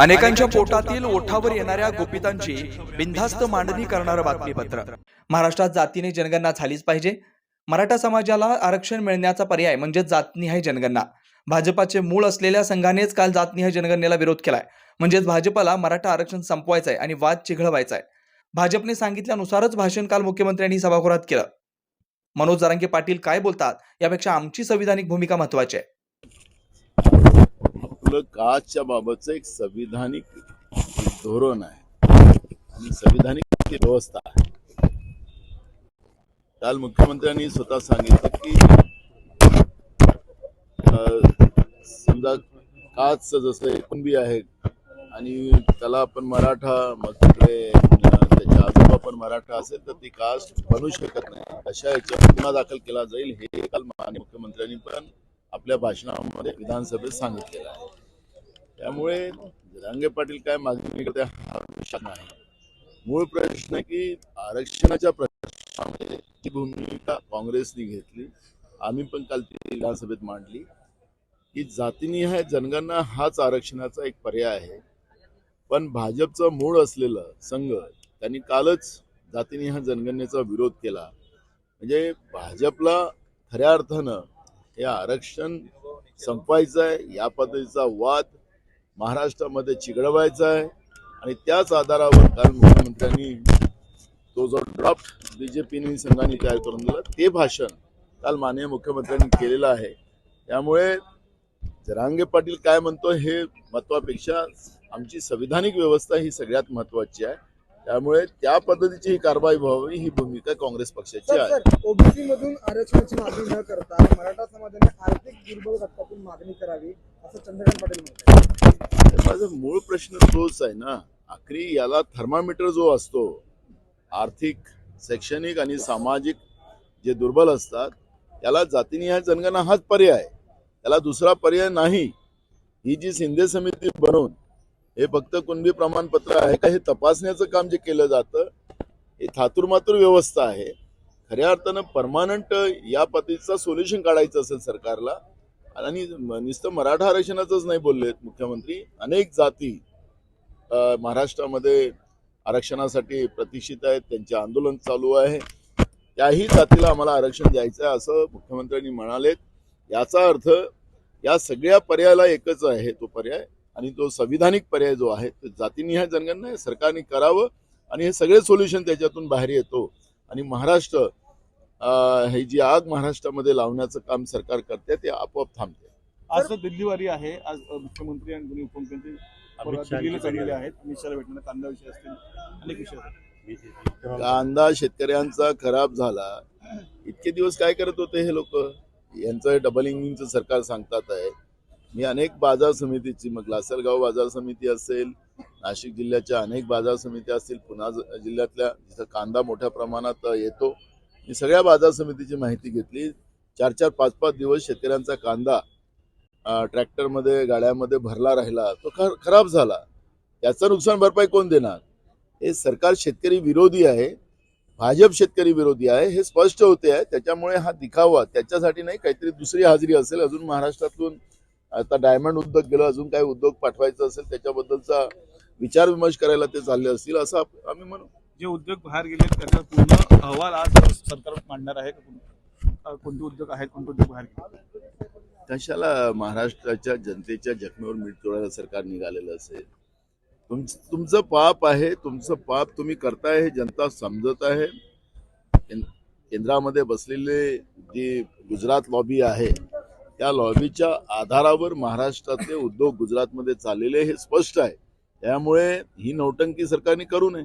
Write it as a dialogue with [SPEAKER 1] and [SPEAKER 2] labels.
[SPEAKER 1] अनेकांच्या पोटातील ओठावर येणाऱ्या गोपितांची बिनधास्त मांडणी करणारं बातमीपत्र. महाराष्ट्रात जातीने जनगणना झालीच पाहिजे. मराठा समाजाला आरक्षण मिळण्याचा पर्याय म्हणजे जातनिहाय जनगणना. भाजपाचे मूळ असलेल्या संघानेच काल जातनिहाय जनगणनेला विरोध केलाय. म्हणजेच भाजपाला मराठा आरक्षण संपवायचंय आणि वाद चिघळवायचा आहे भाजपने सांगितल्यानुसारच भाषण काल मुख्यमंत्र्यांनी सभागृहात केलं. मनोज जरांगे पाटील काय बोलतात यापेक्षा आमची संविधानिक भूमिका महत्वाची आहे.
[SPEAKER 2] आपलं काचच्या बाबतचं एक संविधानिक धोरण आहे. आणि संविधानिक व्यवस्था आहे. काल मुख्यमंत्र्यांनी स्वतः सांगितलं की समजा काच जसं कुणबी आहे आणि त्याला आपण मराठा मग तिकडे त्याच्या आजोबा पण मराठा असेल तर ती कास्ट बनू शकत नाही. अशा याच्यावर गुन्हा दाखल केला जाईल हे काल माननीय मुख्यमंत्र्यांनी पण आपल्या भाषणामध्ये विधानसभेत सांगितलेलं आहे. त्यामुळे रांगे पाटील काय मागणी करते हा प्रश्न आहे मूळ प्रश्न की आरक्षणाच्या प्रश्नामध्ये ती भूमिका काँग्रेसने घेतली. आम्ही पण काल ती विधानसभेत मांडली. की जातीनिहाय जनगणना हाच आरक्षणाचा एक पर्याय आहे. पण भाजपचं मूळ असलेलं संघ त्यांनी कालच जातीनिहाय जनगणनेचा विरोध केला. म्हणजे भाजपला खऱ्या अर्थानं हे आरक्षण संपवायचं आहे या पद्धतीचा वाद महाराष्ट्रामध्ये चिघळवायचा आहे. आणि त्याच आधारावर काल मुख्यमंत्र्यांनी तो जो ड्राफ्ट बीजेपीने संघाने तयार करून दिला ते भाषण काल माननीय मुख्यमंत्र्यांनी केलेलं आहे. त्यामुळे जरांगे पाटील काय म्हणतो हे महत्वापेक्षा आमची संविधानिक व्यवस्था ही सगळ्यात महत्वाची आहे. त्यामुळे त्या पद्धतीची ही कारवाई व्हावी ही भूमिका काँग्रेस पक्षाची आहे.
[SPEAKER 3] ओबीसी मधून आरक्षणाची मागणी न करता मराठा समाजाने आर्थिक दुर्बल घटकातून मागणी करावी असं चंद्रकांत पाटील म्हणतात.
[SPEAKER 2] माझा मूळ प्रश्न तोच आहे ना. आखरी याला थर्मामीटर जो असतो आर्थिक शैक्षणिक आणि सामाजिक जे दुर्बल असतात याला जातीनिहाय जनगणना हाच पर्याय आहे. त्याला दुसरा पर्याय नाही. ही जी शिंदे समिती बनवून हे फक्त कुणबी प्रमाणपत्र आहे का हे तपासण्याचं काम जे केलं जातं हे थातुरमातुर व्यवस्था आहे. खऱ्या अर्थानं परमानंट या पद्धतीचा सोल्युशन काढायचं असेल सरकारला आणि नुसतं मराठा आरक्षणाचंच नाही बोललेत मुख्यमंत्री. अनेक जाती महाराष्ट्रामध्ये आरक्षणासाठी प्रतिष्ठित आहेत. त्यांचे आंदोलन चालू आहे. त्याही जातीला आम्हाला आरक्षण द्यायचं आहे असं मुख्यमंत्र्यांनी म्हणालेत. याचा अर्थ या सगळ्या पर्यायाला एकच आहे तो पर्याय आणि तो संविधानिक पर्याय जो आहे तो जातीनिहाय जनगणना सरकारने करावं आणि हे सगळे सोल्युशन त्याच्यातून बाहेर येतो. आणि महाराष्ट्र ही जी आग महाराष्ट्रामध्ये लावण्याचं काम सरकार करते ते आपोआप थांबते.
[SPEAKER 4] आज तर दिल्लीवारी आहे आज मुख्यमंत्री आणि दोन्ही उपमुख्यमंत्री परवा दिल्लीला चाललेले आहेत. अमित शहाला भेटणार कांदा विषय असतील अनेक विषय आहेत.
[SPEAKER 2] कांदा शेतकऱ्यांचा खराब झाला. इतके दिवस काय करत होते हे लोक? यांचं डबल इंजिनचं सरकार सांगतात आहे. मी अनेक बाजार समितीची मग लासलगाव बाजार समिती असेल नाशिक जिल्ह्याच्या अनेक बाजार समित्या असतील पुन्हा जिल्ह्यातल्या जिथं कांदा मोठ्या प्रमाणात येतो मी सगळ्या बाजार समितीची माहिती घेतली. चार चार पाच पाच दिवस शेतकऱ्यांचा कांदा ट्रॅक्टरमध्ये गाड्यामध्ये भरला राहिला तो खर खराब झाला. त्याचं नुकसान भरपाई कोण देणार? हे सरकार शेतकरी विरोधी आहे. भाजप शेतकरी विरोधी आहे. हे स्पष्ट होते आहे. त्याच्यामुळे हा दिखावा त्याच्यासाठी नाही काहीतरी दुसरी हाजरी असेल. अजून महाराष्ट्रातून आता डायमंड उद्योग गेलं अजून काही उद्योग पाठवायचं असेल त्याच्याबद्दलचा विचार विमर्श करायला ते चालले असतील असं आम्ही म्हणू.
[SPEAKER 4] जे उद्योग बाहेर गेले त्याचा पूर्ण अहवाल आज सरकार मांडणार आहे का कोणते उद्योग आहेत कोणते उद्योग बाहेर गेले?
[SPEAKER 2] कशाला महाराष्ट्राच्या जनतेच्या जखमेवर मीठ चोळायला सरकार निघालेलं असेल? तुम तुमचं पाप आहे तुमचं पाप तुम्ही करताय हे जनता समजत आहे. केंद्रामध्ये बसलेले जी गुजरात लॉबी आहे त्या लॉबीच्या आधारावर महाराष्ट्रातले उद्योग गुजरातमध्ये चाललेले हे स्पष्ट आहे. त्यामुळे ही नौटंकी सरकारने करू नये.